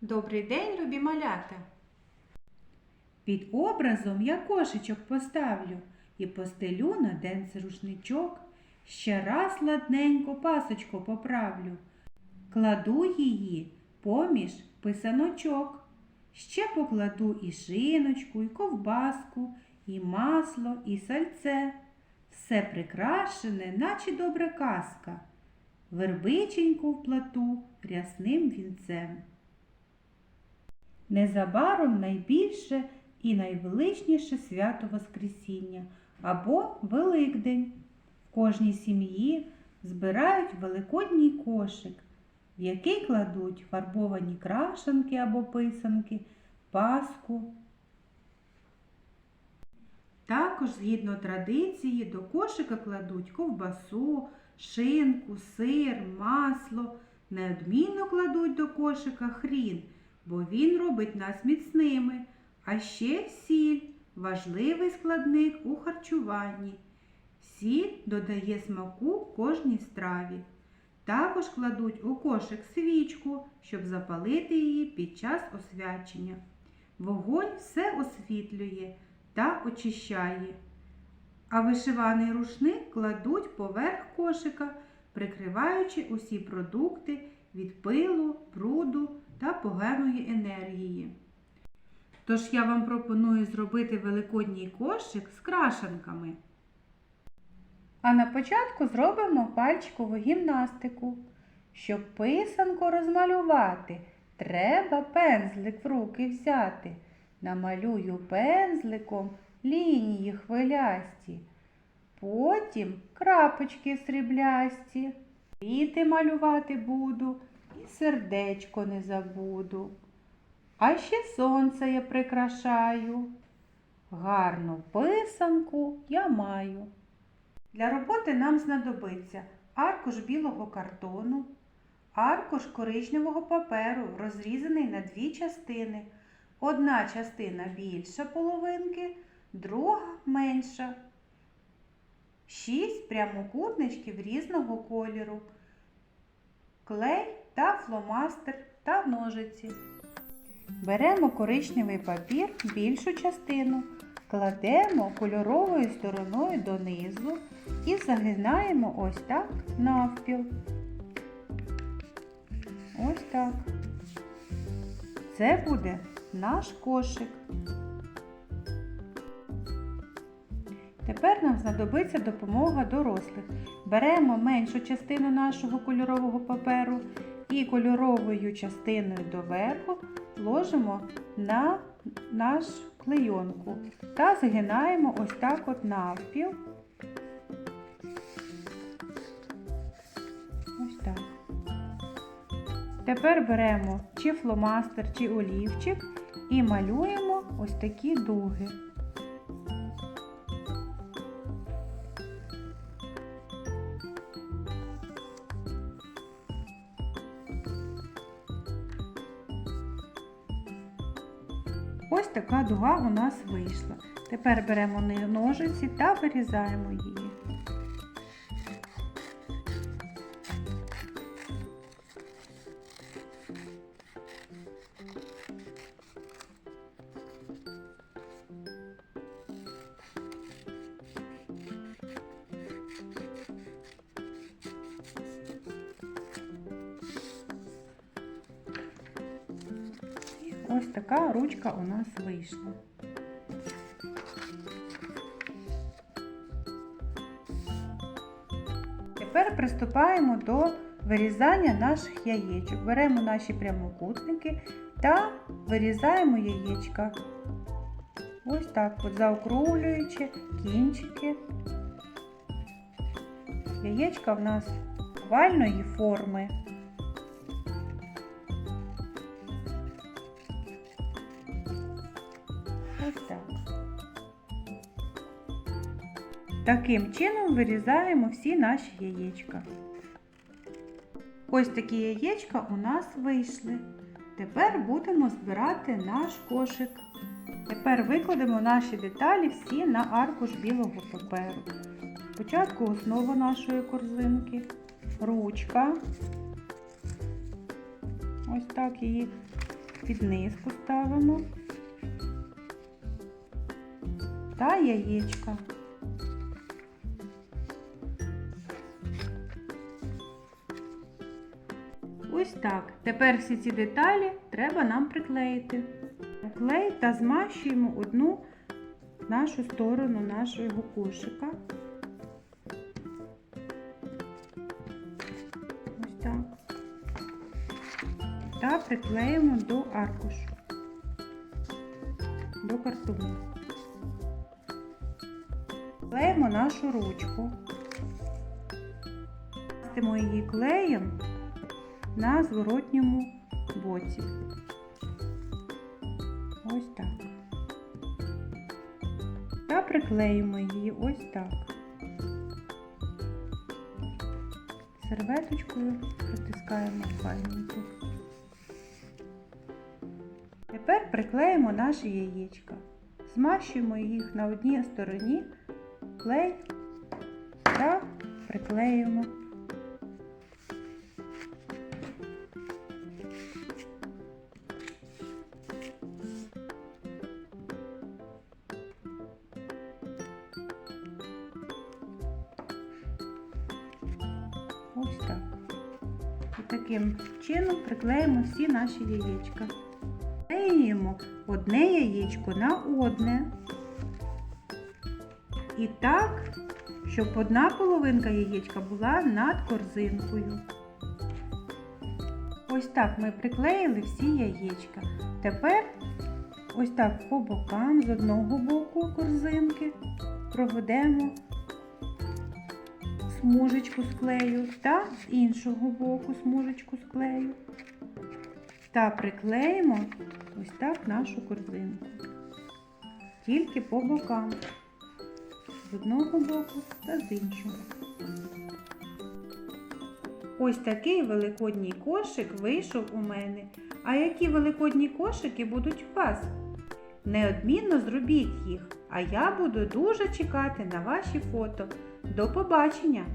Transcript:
Добрий день, любі малята! Під образом я кошечок поставлю і постелю на денце рушничок. Ще раз ладненько пасочку поправлю. Кладу її поміж писаночок. Ще покладу і шиночку, і ковбаску, і масло, і сальце. Все прикрашене, наче добра казка. Вербиченьку вплату рясним вінцем. Незабаром найбільше і найвеличніше свято Воскресіння або Великдень. В кожній сім'ї збирають великодній кошик, в який кладуть фарбовані крашанки або писанки, паску. Також, згідно традиції, до кошика кладуть ковбасу, шинку, сир, масло. Неодмінно кладуть до кошика хрін, бо він робить нас міцними, а ще сіль важливий складник у харчуванні. Сіль додає смаку кожній страві. Також кладуть у кошик свічку, щоб запалити її під час освячення. Вогонь все освітлює та очищає. А вишиваний рушник кладуть поверх кошика, прикриваючи усі продукти від пилу, бруду та поганої енергії. Тож я вам пропоную зробити великодній кошик з крашанками. А на початку зробимо пальчикову гімнастику. Щоб писанку розмалювати, треба пензлик в руки взяти. Намалюю пензликом лінії хвилясті. Потім крапочки сріблясті. Квіти малювати буду і сердечко не забуду. А ще сонце я прикрашаю. Гарну писанку я маю. Для роботи нам знадобиться аркуш білого картону, аркуш коричневого паперу, розрізаний на дві частини. Одна частина більша половинки, друга менша. Шість прямокутничків різного кольору, клей та фломастер та ножиці. Беремо коричневий папір, більшу частину, кладемо кольоровою стороною донизу і загинаємо ось так навпіл. Ось так. Це буде наш кошик. Тепер нам знадобиться допомога дорослих. Беремо меншу частину нашого кольорового паперу і кольоровою частиною доверху ложимо на наш клейонку та згинаємо ось так от навпіл. Ось так. Тепер беремо чи фломастер, чи олівчик і малюємо ось такі дуги. Ось така дуга у нас вийшла. Тепер беремо ножиці та вирізаємо її. Ось така ручка у нас вийшла. Тепер приступаємо до вирізання наших яєчок. Беремо наші прямокутники та вирізаємо яєчка. Ось так, от заокруглюючи кінчики. Яєчка в нас овальної форми. Таким чином вирізаємо всі наші яєчка. Ось такі яєчка у нас вийшли. Тепер будемо збирати наш кошик. Тепер викладемо наші деталі всі на аркуш білого паперу. Спочатку основа нашої корзинки, ручка. Ось так її під низ поставимо та яєчка. Ось так. Тепер всі ці деталі треба нам приклеїти. Клей та змащуємо одну нашу сторону нашого кошика. Ось так. Та приклеїмо до аркушу, до картону. Клеїмо нашу ручку. Мастимо її клеєм на зворотньому боці. Ось так. Та приклеїмо її ось так. Серветочкою притискаємо файненько. Тепер приклеїмо наші яєчка. Змащуємо їх на одній стороні клей та приклеїмо. Таким чином приклеїмо всі наші яєчка. Клеїмо одне яєчко на одне. І так, щоб одна половинка яєчка була над корзинкою. Ось так ми приклеїли всі яєчка. Тепер ось так по бокам з одного боку корзинки проведемо смужечку з клею та з іншого боку смужечку з клею. Та приклеїмо ось так нашу корзинку. Тільки по бокам. З одного боку та з іншого. Ось такий великодній кошик вийшов у мене. А які великодні кошики будуть у вас? Неодмінно зробіть їх, а я буду дуже чекати на ваші фото. До побачення!